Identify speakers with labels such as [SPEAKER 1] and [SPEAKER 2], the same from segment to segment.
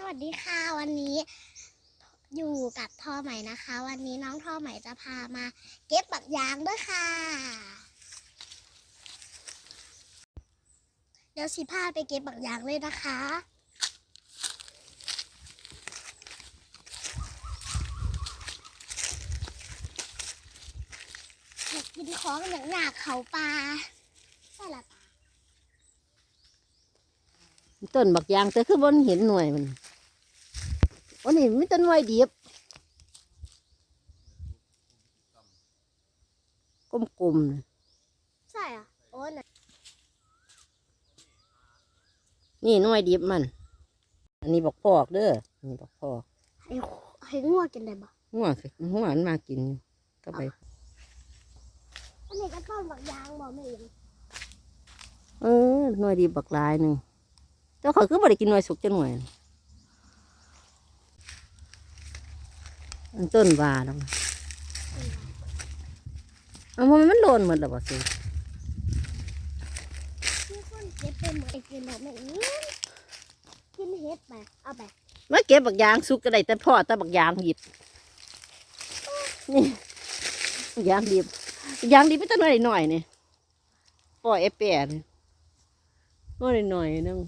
[SPEAKER 1] สวัสดีค่ะวันนี้ อยู่กับทอใหม่นะคะ วันนี้น้องทอใหม่จะพามา เก็บบักยางด้วยค่ะ เดี๋ยวสิพาไปเก็บบักยางเลยนะคะกกินของอย่างหนักเขาปลาใช่ละตา
[SPEAKER 2] ต้นบักยางแต่คือบนเห็นหน่วยมัน วันนี้มีต้นหน่วยเดียบกลมๆน่ะ
[SPEAKER 1] ใช่อะโอ้น่ะ
[SPEAKER 2] นี่หน่วยเดียบมัน อันนี้บักพอกเด้อนี่บักพอก
[SPEAKER 1] ให้ให้งัวกินได้บ่
[SPEAKER 2] หัวหัวมันมากินอยู่ก็ไป
[SPEAKER 1] อันนี้ก็ต้นบักยางบ่ไม่เอง
[SPEAKER 2] เออหน่วยเดียบบักหลายหนึ่งเจ้าเขาคือบ่ได้กินหน่วยสุกจะหน่วยอัน ต้นว่าแล้วนะเอาเพราะมันโดนหมดแล้วบ่สิ
[SPEAKER 1] มีคนเก็บเป็นหมดไอ้กินบ่ไม่เองกินเห็ดไปเอาไป
[SPEAKER 2] มาเก็บบักยางสุกก็ได้แต่พ่อแต่บักยางหยิบนี่บักยางดิบบักยางดิบเป็นต้นหน่อยหน่อยนี่ปล่อยไอ้แปะนี่หน่อยหน่อยนึง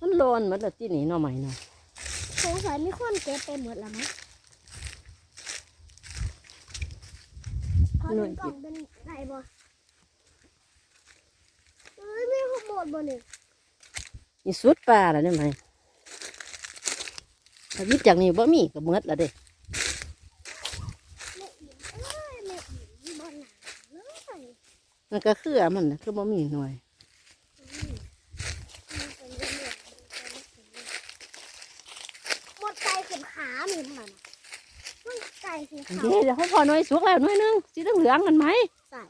[SPEAKER 2] มันโลนหมันละที่นี่หน่อใหม่เนาะ
[SPEAKER 1] สงสัยมีคนเก็บไปหมดแล้วมั้ง พอเป็นกล่องเป็นไหนบ่เอ้ยมีขโมยบ่เนี่ย
[SPEAKER 2] นี่สุดปลาแล้วเนี่ยไหมถ้ายิบจากนี้บ่มีก็เมดละเด้
[SPEAKER 1] แม่อิ่มเอ้ยแม่อิ่มบ่หนาเลย
[SPEAKER 2] มันก็คือมันนะคือบ่มีหน่วย
[SPEAKER 1] หมดไก่ขึ้นขาหนึ่งมันมัน ไก่สีขาว
[SPEAKER 2] เดี๋ยวเดี๋ยวเขาพอหน่วยสุกแล้วหน่วยหนึงสีเหลืองๆนั่นไหม
[SPEAKER 1] ใส่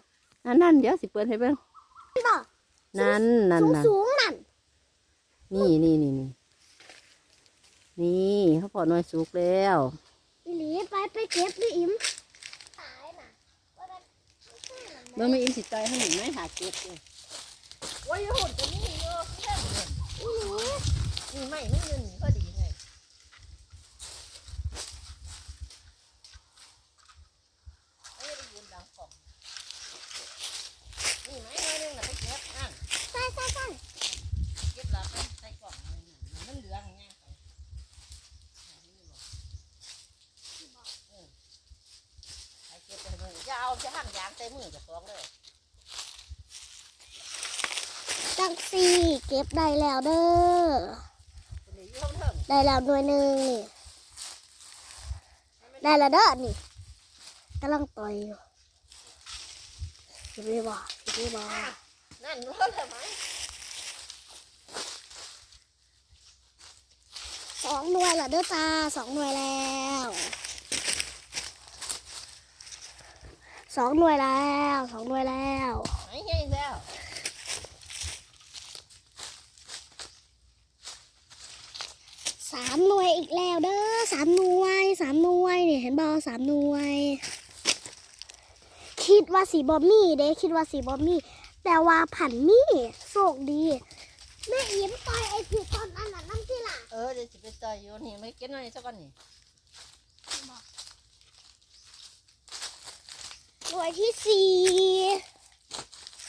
[SPEAKER 2] นั่นนั่นเดี๋ยวสิเปิดให้เบิ่ง
[SPEAKER 1] บ่
[SPEAKER 2] นั่นนั่น
[SPEAKER 1] สูง
[SPEAKER 2] นั่น
[SPEAKER 1] สูงนั่น
[SPEAKER 2] นี่นี่นี่นี่นี่เขาพอหน่วยสุกแล้ว
[SPEAKER 1] อีหลีไปไปเก็บดิอิ่มตายน่ะว่ามันไม่ใช่หรอก
[SPEAKER 2] เมื่อไม่อินสิตายให้หนึ่งไม่หาเก็บเลยโอ้ยหุ่นจะนี่โยเยี่ยมเลย
[SPEAKER 1] อีหลี
[SPEAKER 2] นี่ไม่ไม่เงินพอดีไงเอ้ยได้ยินดังกล่องนี่ไหมหน่อยหนึงน่ะไปเก็บนั่น
[SPEAKER 1] ใช่ใช่ใช่
[SPEAKER 2] เก็บแล้วไปใส่กล่องเลยนั่นมันเหลืองไงไปเออไปเก็บไปเลยอย่าเอาจะหั่นยางใส่มือกับฟองเลย
[SPEAKER 1] จังสี่เก็บได้แล้วเด้อ
[SPEAKER 2] คนนี้อยู่ข้างเทิง
[SPEAKER 1] ได้แล้วหน่วยหนึ่งนี่ได้แล้วเด้อนี่กำลังต่อยอยู่เก็บเลยบ่เก็บเลยบ่
[SPEAKER 2] นั่นรู้เลยไหม
[SPEAKER 1] สองหน่วยแล้วเด้อจ้าสองหน่วยแล้ว สองหน่วยแล้วสองหน่วยแล้ว
[SPEAKER 2] ไหนเงี้ยแล้ว
[SPEAKER 1] สามหน่วยอีกแล้วเด้อสามหน่วยสามหน่วยนี่เห็นบอสามหน่วย คิดว่าสีบอมี่เด้คิดว่าสีบอมี่ แต่ว่าผันมี่โชคดีแม่อิ่มต่อยไอ้ผีตอนอันนั้นน้ำที่หลัง
[SPEAKER 2] เออเดี๋ยวจะไปต่อยอยู่นี่ไม่เก็บหน่อยสักวันนี่
[SPEAKER 1] หน่วยที่สี่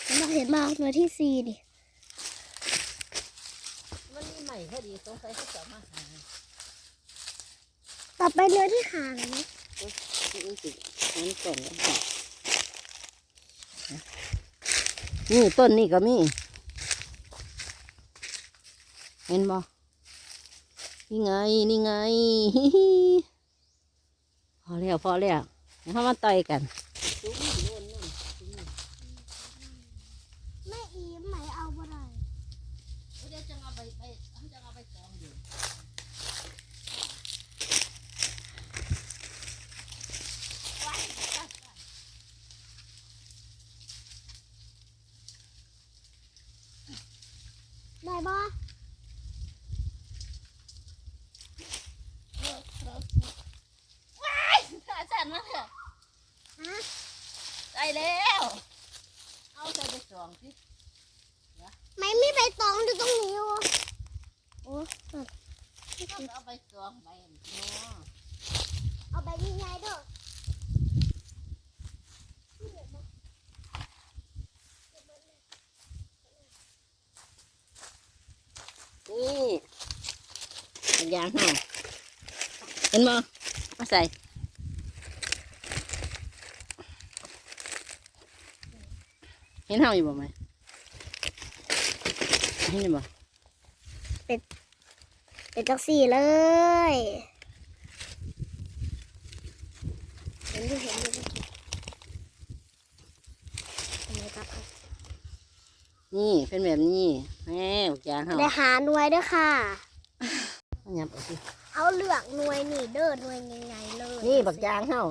[SPEAKER 1] เห็นบอเห็นบอหน่วยที่สี่นี่
[SPEAKER 2] มันมีใหม่พอดีสงสัยเขาจะมาหา
[SPEAKER 1] ต่อไปหน่วยที่หางนะ
[SPEAKER 2] นี่สิอันก่อนแล้วค่ะนี่ต้นนี่ก็มี เห็นบ่นี่ไง นี่ไงพอแล้วพอแล้วเดี๋ยวเขามาต่อยกัน
[SPEAKER 1] แม่อิ่มไหนเอาบ่ได้
[SPEAKER 2] เดี๋ยวจะเอาไปไปจะเอาไปกองอยู่
[SPEAKER 1] ได้บ่
[SPEAKER 2] ขาสั่นมาเถอะ
[SPEAKER 1] ฮะ
[SPEAKER 2] ได้แล้ว เอาใส่ไปสองสิ
[SPEAKER 1] ไม่มีใบตองอยู่ตรงนี้วะโอ้
[SPEAKER 2] เอาไปสองใบเนาะ
[SPEAKER 1] เอาไปยังไงเด้อ
[SPEAKER 2] นี่บัก ยางเฮาเห็นบ่มาใส่เห็นเฮาอยู่บ่ไหมเห็นอยู่บ่
[SPEAKER 1] เป็นจังสี่เลยเห็นดูเห็นดูเห็นไหมครับ
[SPEAKER 2] นี่เป็นแบบนี้แม่บักยางเฮา
[SPEAKER 1] ได้หาหน่วยด้วยค่ะ
[SPEAKER 2] เอายับเอาสิ
[SPEAKER 1] เอาเหลือกหน่วยนี่เด้อหน่วยยังไงเลย
[SPEAKER 2] นี่บักยางเฮา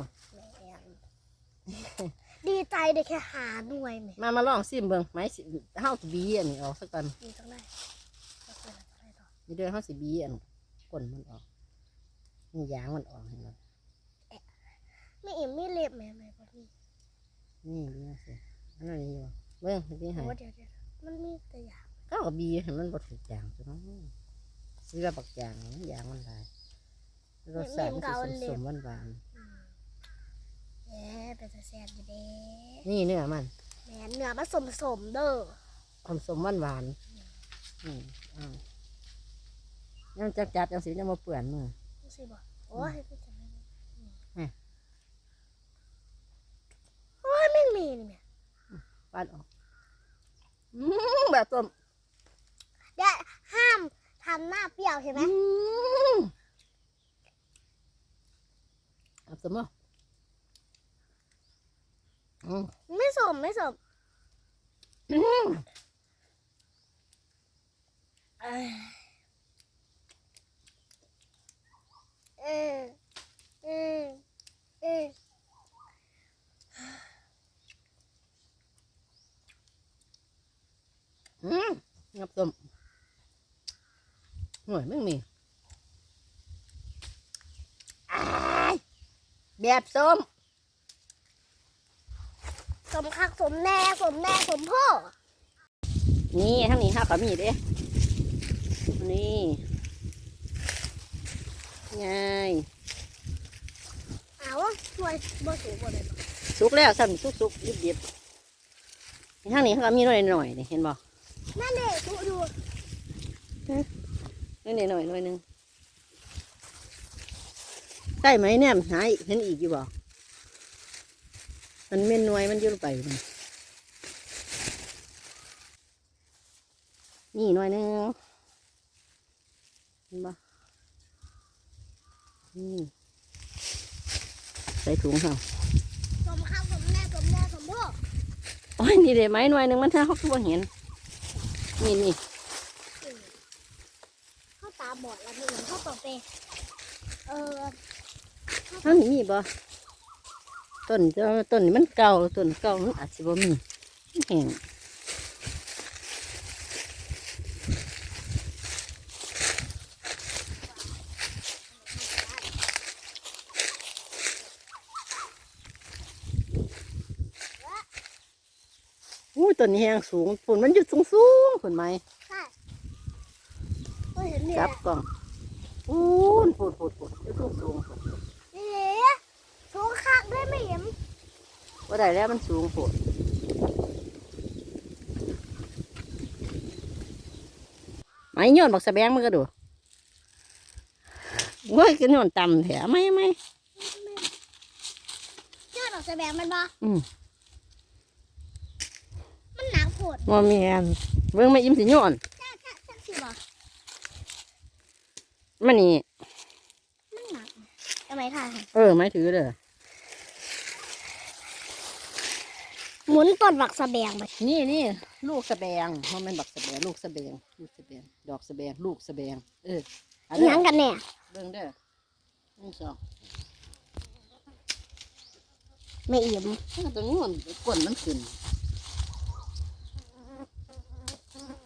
[SPEAKER 1] ดีใจได้แค่หาหน่วยไหม
[SPEAKER 2] มามาลองซิมเบิ่งไม้สิเฮาสิบีอันนี้ออกซะก่อน
[SPEAKER 1] ดีจังได้เอาไปเลยเอาไปต่อ
[SPEAKER 2] นี่เด้อเฮาสิบีอันก้นมันออกนี่ยางมันออกเห็นบ่
[SPEAKER 1] ไม่เอ็มไม่เล็บแม่แม่พอดี
[SPEAKER 2] นี่ดีนะสิอันนั้นนี่บ่เบิ่งสิบีให้
[SPEAKER 1] โอ้เดี๋ยวเดี๋ยวมันมีแต่อยาง
[SPEAKER 2] ก็เอาบีให้มันบดถูกอย่างใช่ไหมซื้ อแบบบักอย่างมันยางมันได้รสชาติมันสิสมๆหวาน
[SPEAKER 1] อืมแหมเป็นตาแซ่บอยู่เด้
[SPEAKER 2] ๆนี่เนื้อมัน
[SPEAKER 1] แหมเนื้อมันสมสมๆเด้อ
[SPEAKER 2] หอมสมหวานหวานๆอืมอ่ายังจับจับยังสิยังมาเปื่อนมือ
[SPEAKER 1] รู้สิบ่โอ้ยให้พี่จังเลย
[SPEAKER 2] แม่
[SPEAKER 1] โอ้ยไม่มีนี่แม่
[SPEAKER 2] ปาดออกอืมแบบต้ม
[SPEAKER 1] เดี๋ยวห้าม ทำหน้าเปรี้ยวเห็นไหม
[SPEAKER 2] อืมเอาสมบ่อืม
[SPEAKER 1] ไม่สมไม่สม
[SPEAKER 2] อืม
[SPEAKER 1] เออเออเออเออ
[SPEAKER 2] อืมงับต้ม หน่วยไม่มีอ้ายแบบส้ม
[SPEAKER 1] สมคักสมแน่สมแน่สมพ่อ
[SPEAKER 2] นี่ทั้งนี้ห้าก็มีเด้นี่ไง
[SPEAKER 1] เอาหน่วยบ่สูงบ่เลยบ่
[SPEAKER 2] สุกแล้วสั่นสุกสุกดิบดิบนี่ทั้งนี้ห้าก็มีหน่อยหน่อยนี่เห็นบ่
[SPEAKER 1] นั่นเด็กดูดู
[SPEAKER 2] นี่หน่อยหน่อยหนึงใช่ไหมเนี่ยหายเห็นอีกอยู่บ่มันเม่นหน่วยมันอยุ่ลงไปนี่นี่หน่อยหนึงเห็นบ่นี่ใส่ถุงเขา
[SPEAKER 1] สมคักสมแน่สมแน่สมพ่อ
[SPEAKER 2] โอ้ยนี่เดี๋ยวไม้หน่วยหนึ่งมันถ้าเขาคือบ่เห็นนี่นี่
[SPEAKER 1] เข้าตาบอดแล้วไม่เห็น เข้าต่อไปเออ
[SPEAKER 2] ทั้งนี้มีบ่ต้นเจ้าต้นนี้มันเก่าต้นเก่ามันอาจจะบ่มีมันแห้งอู้ต้นนี้แห้งสูงฝนมันอยู่สูงสูงๆฝนไหม
[SPEAKER 1] ใช่ก็เห็นเนี่ย
[SPEAKER 2] จับกล่อง ปูนปูนปูนปูนอยู่สูงสูง
[SPEAKER 1] นี่สูงคักด้วยไม่เห็น
[SPEAKER 2] ว่าได้แล้วมันสูงโผดไม้ย้อนบักสะแบงมันก็ดูโว้ยคือย้อนต่ำแถไม่ไม่
[SPEAKER 1] ยอดดอกสะแบงมันบ่
[SPEAKER 2] อืม
[SPEAKER 1] มันหนักโผด
[SPEAKER 2] มอมีอันเบิ่งไม่ยิ้มสิย้อน
[SPEAKER 1] จ้าจ้าจ้าสิบ่
[SPEAKER 2] มันนี่
[SPEAKER 1] มันหนักทำไมค่ะ
[SPEAKER 2] เออ ไม่ถือเด้อ
[SPEAKER 1] หมุนต้นบักสะแบงไป
[SPEAKER 2] นี่นี่ลูกสะแบงมันเป็นบักสะแบงลูกสะแบงลูกสะแบงดอกสะแบงลูกสะแบงเออเอัน
[SPEAKER 1] หยังกันแน่
[SPEAKER 2] เบิ่งเด้อหนึ่งสอง
[SPEAKER 1] ไม่เอี่ยม
[SPEAKER 2] ถ้าตัวนี้มันก้นมันขึ้น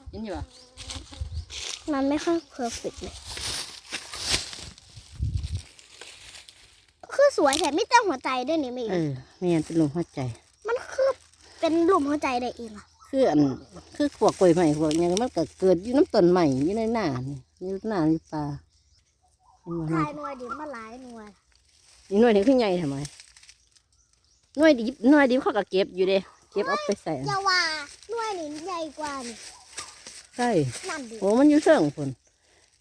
[SPEAKER 2] เห็นอยู่ปะ
[SPEAKER 1] มันไม่ค่อยเพอร์เฟกเลยคือส วยแต่ไม่แต่หัวใจด้วยนี่ไม่
[SPEAKER 2] เอ
[SPEAKER 1] เอี่ยม
[SPEAKER 2] อแม่นเป็นลมหัวใจ
[SPEAKER 1] มันคือเป็นหลุมหัวใจได้เองอะ
[SPEAKER 2] คืออันคือพวกกล้วยใหม่พวกหยังมันก็เกิดอยู่น้ำต้นใหม่อยู่ในหน้านี่อยู่หน้าอยู่ป่า
[SPEAKER 1] ทายหน่วยดิมาหลายหน่วย
[SPEAKER 2] นี่หน่วยนี้ขึ้นใหญ่ทำไมหน่วยดิบหน่วยดิบเขาก็เก็บอยู่เด้เก็บเอาไปใส่
[SPEAKER 1] อย่าว่าหน่วยนี้ใหญ่กว่านี่
[SPEAKER 2] ใช่
[SPEAKER 1] นั่นดิ
[SPEAKER 2] โอ้มันอยู่เทิงพุ่น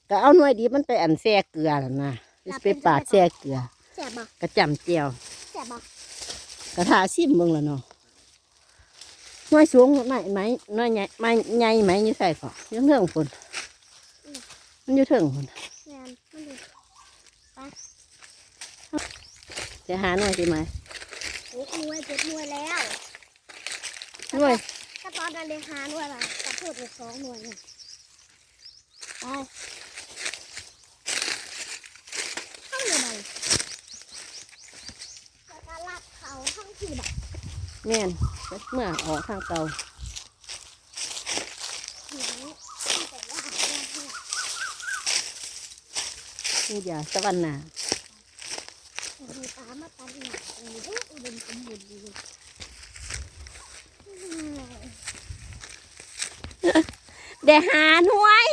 [SPEAKER 2] ก็เอาหน่วยดิบมันไปอันแซ่เกลือแล้วนะไปปาดแซ่เกลือ
[SPEAKER 1] แสบบ่
[SPEAKER 2] กระจำเจียว
[SPEAKER 1] แสบบ่
[SPEAKER 2] กระทาซิมเบิ่งแล้วเนาะหน่วยสูงไหมไหมหน่วยใหญ่ไหมใหญ่ไหมอยู่ใส่ก่อนอยู่เทิงพุ่นมันอยู่เทิงพุ่น
[SPEAKER 1] แม่นมันดิ
[SPEAKER 2] จะหาหน่วยดีไหม
[SPEAKER 1] โอ้หน่วยเจ็ดหน่วยแล้ว
[SPEAKER 2] หน่วย
[SPEAKER 1] ก็ตอนนั้นเลยหาหน่วยละกระโดดไปสองหน่วยเนี่ยไปเข้าเลยมันแล้วก็ลัดเขาทั้งที แบบ
[SPEAKER 2] แม่นเมื่อออกทางเก่า
[SPEAKER 1] ทีนี้ที่แต่ว่าหาเนี่ยให้
[SPEAKER 2] นี่อย่าสวรรค์นา
[SPEAKER 1] มีตามาตันหนาโอ้โหอุดมสมบูรณ์ดีเลยอืม
[SPEAKER 2] เดี๋ยวหาหน่วย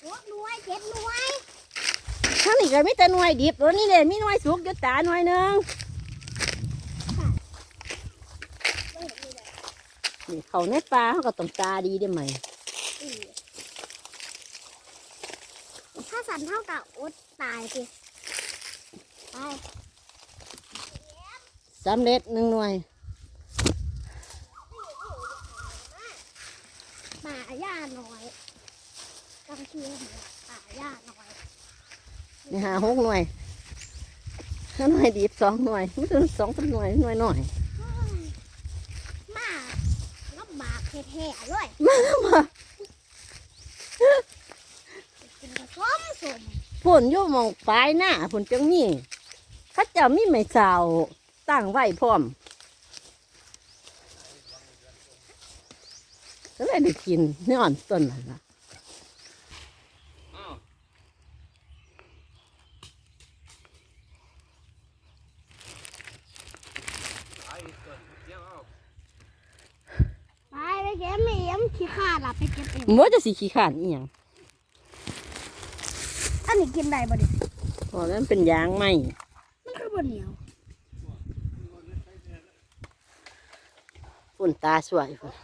[SPEAKER 1] โอ้หน่วยเจ็ดหน่วย
[SPEAKER 2] ทางนี้ก็มีแต่หน่วยดิบแล้วนี่เลยมีหน่วยสุกอยู่ตาหน่วยหนึง
[SPEAKER 1] ไม่เห็นมีเลย
[SPEAKER 2] นี่เขาในปลาเขาก็ต้องตาดีได้ไหม
[SPEAKER 1] ถ้าสันเท่ากับอุดตายสิไป
[SPEAKER 2] สำเร็จหนึ่งหน่วย
[SPEAKER 1] ป่าหญ้าน้อยกำเชียงป่าหญ้าน้อย
[SPEAKER 2] นี่หาหกหน่วยหน่วยดิบสองหน่วยคือสองสามหน่วยหน่วยหน่อ
[SPEAKER 1] ยมาลำบาก แท้ๆเลย
[SPEAKER 2] มามา
[SPEAKER 1] กินกระสมสม
[SPEAKER 2] ผลอยู่หมองปลายหน้าผลจังมีเข้าเจะมีไม่เจ้าตั้งไว้พร้อมก็เลยได้กินนี่อ่อนต้นนั่นล่ะ
[SPEAKER 1] ไปไปเก็บไม่เอ็มขี้ขาดล่ะไปเก็บเอง
[SPEAKER 2] มันจะสีขี้ขานอีหยัง
[SPEAKER 1] อันนี้กินได้บ่ดิ
[SPEAKER 2] เพราะมันเป็นยางไหม
[SPEAKER 1] มันคือบ่เหนียว
[SPEAKER 2] ฝุ่นตาสวยพุ่น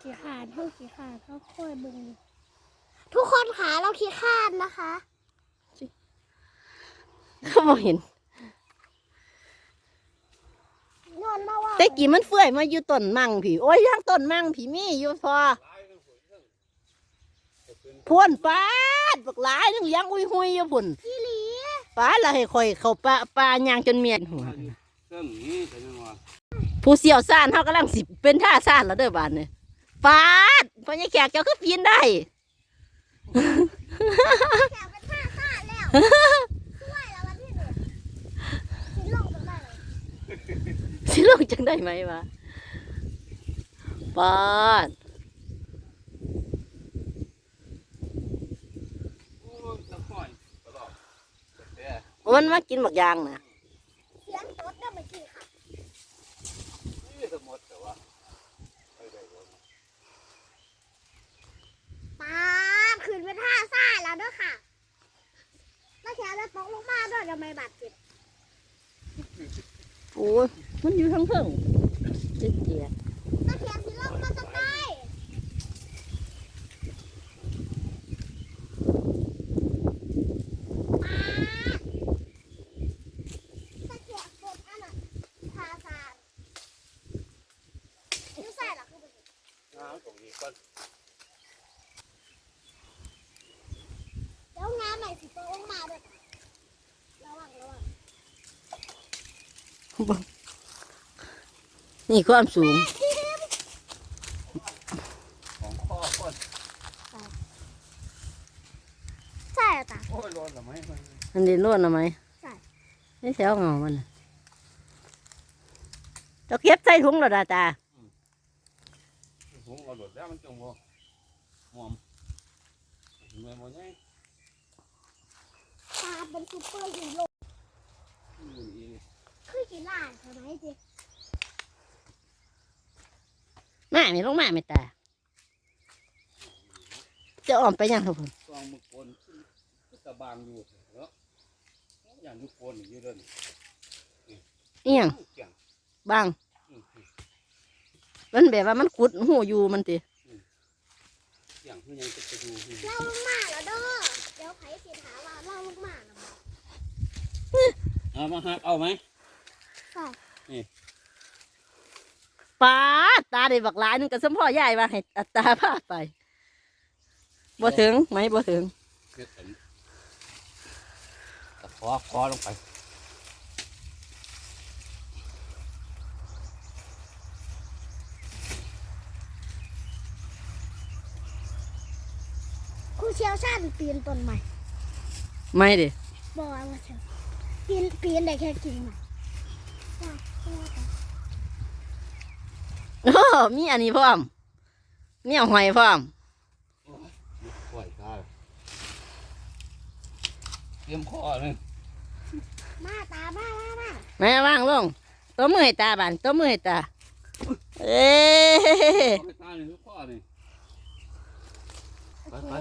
[SPEAKER 1] ขี้ขาดเท่าขี้ขาดเท่าค่อยเบึงทุกคนขาเราขี้ขาดนะคะ
[SPEAKER 2] เขาบ่เห็น
[SPEAKER 1] ย้อนมาว่า
[SPEAKER 2] แต่กี้มันเฟื่อยมาอยู่ต้นมั่งผีโอ้ยยังต้นมั่งผีมีอยู่พอ พ่นปาดบักหลายนึงเลี้ยงอุ้ยหุยอยู่พุ่น
[SPEAKER 1] อีหลี
[SPEAKER 2] ปาดละให้ข่อยเข้าปลาปลายางจนเมียนหัว
[SPEAKER 3] เรื่องนี้เป็นยังไง
[SPEAKER 2] ผู้เสี่ยวซ่านเขากำลังสิเป็นท่าซ่านแล้วเด้อบานนี่ปาดพญาแขกเจ้าคือปีนได้
[SPEAKER 1] แถวเป็นท่าซ่าแล้วช่วยแล้ววันที่หนึ่งชิ้นลงกันได้เลย
[SPEAKER 2] สิลงจังได้ไหมวะปาด
[SPEAKER 3] โอ้ยจะปล่อยตลอดแต่
[SPEAKER 2] มันมากินบักยางนะ
[SPEAKER 1] เสียงรถได้เมื่อกี้ค่ะ
[SPEAKER 3] นี่สมมติแต่ว่าไปได้บ่
[SPEAKER 1] ปาดขึ้นเป็นท่าซ่าแล้วด้วยค่ะแล้วแขนจะตกลงมาด้วยทำไมบาดเจ็บ
[SPEAKER 2] โอ้ยมันอยู่ทั้งเพิ่งเจ๊เจีย
[SPEAKER 1] แล้วแขนสิลงมาจะได้ปาดถ้าแขนกดอันน่ะท่าซ่าไม่ใส่หรอกคือบ่เห็น
[SPEAKER 3] น้ำตรงนี้ก่อน
[SPEAKER 1] แล้วงานใหม่สิโตลงมาด้วยค่ะระวังระวัง
[SPEAKER 2] นี่ความสูง
[SPEAKER 3] ของข้อก่อน
[SPEAKER 1] ใช่อะตา
[SPEAKER 3] โอ้ยร้อนหรือไม่มัน
[SPEAKER 2] อันนี้ล้วนเอาไหม
[SPEAKER 1] ใช่
[SPEAKER 2] นี่แถวเงามันน่ะเจ้าเก็บใส่ถุงแล้วดาตา
[SPEAKER 3] ถุงเอาหลุดแล้วมันจังบ่หอมเมื่อบ่ไง
[SPEAKER 1] ตา เป็นซูเปอร์ฮีโร่
[SPEAKER 3] อยู่อีก
[SPEAKER 1] คือกี่ล้านใช่ไหมเจ๊
[SPEAKER 2] มาไม่ลงมาไม่ตาจะอ่อมไปยังครับผม
[SPEAKER 3] กองมือคนตะบางอยู่เนาะอย่างยุคโคนอยู่เดิน
[SPEAKER 2] เอียง
[SPEAKER 3] เกี่ยง
[SPEAKER 2] บาง
[SPEAKER 3] อืม
[SPEAKER 2] มันแบบว่ามันขุดหูอยู่มันติ
[SPEAKER 3] เกี่ยงเพื่อยังจะไปดู
[SPEAKER 1] เล่าลงมาแล้วเด้อเดี๋ยวไผสิถามว่าเล่าลงมาแล้วบ่
[SPEAKER 3] เอามาหักเอาไหม
[SPEAKER 1] ใช่
[SPEAKER 2] ป้าดตาได้บักหลายหนึงก็สมพ่อยายว่าให้อัตราพาไปบ่ถึงไหมบ่ถึง
[SPEAKER 3] เม็ดอันตะขอคอลงไป
[SPEAKER 1] ครูเชี่ยวชาญปีนต้นใหม่
[SPEAKER 2] ไม่ดิ
[SPEAKER 1] บอกว่าเชี่ยว ปีนปีนได้แค่กิ่งใหม่จ้ะเพราะว่าแต่
[SPEAKER 2] โอ้มีอันนี้พร้อมมีเอาหอยพร้อม
[SPEAKER 3] ปล่อยตาเตรียมคอเลย
[SPEAKER 1] มาตามามามา
[SPEAKER 2] แม่วางลงตัวมือให้ตาบานตัวมือให้ตาเอ้
[SPEAKER 3] เอาไปตาเลยทุกข้อเลย
[SPEAKER 1] โอ
[SPEAKER 3] ไป
[SPEAKER 1] เค
[SPEAKER 3] ไป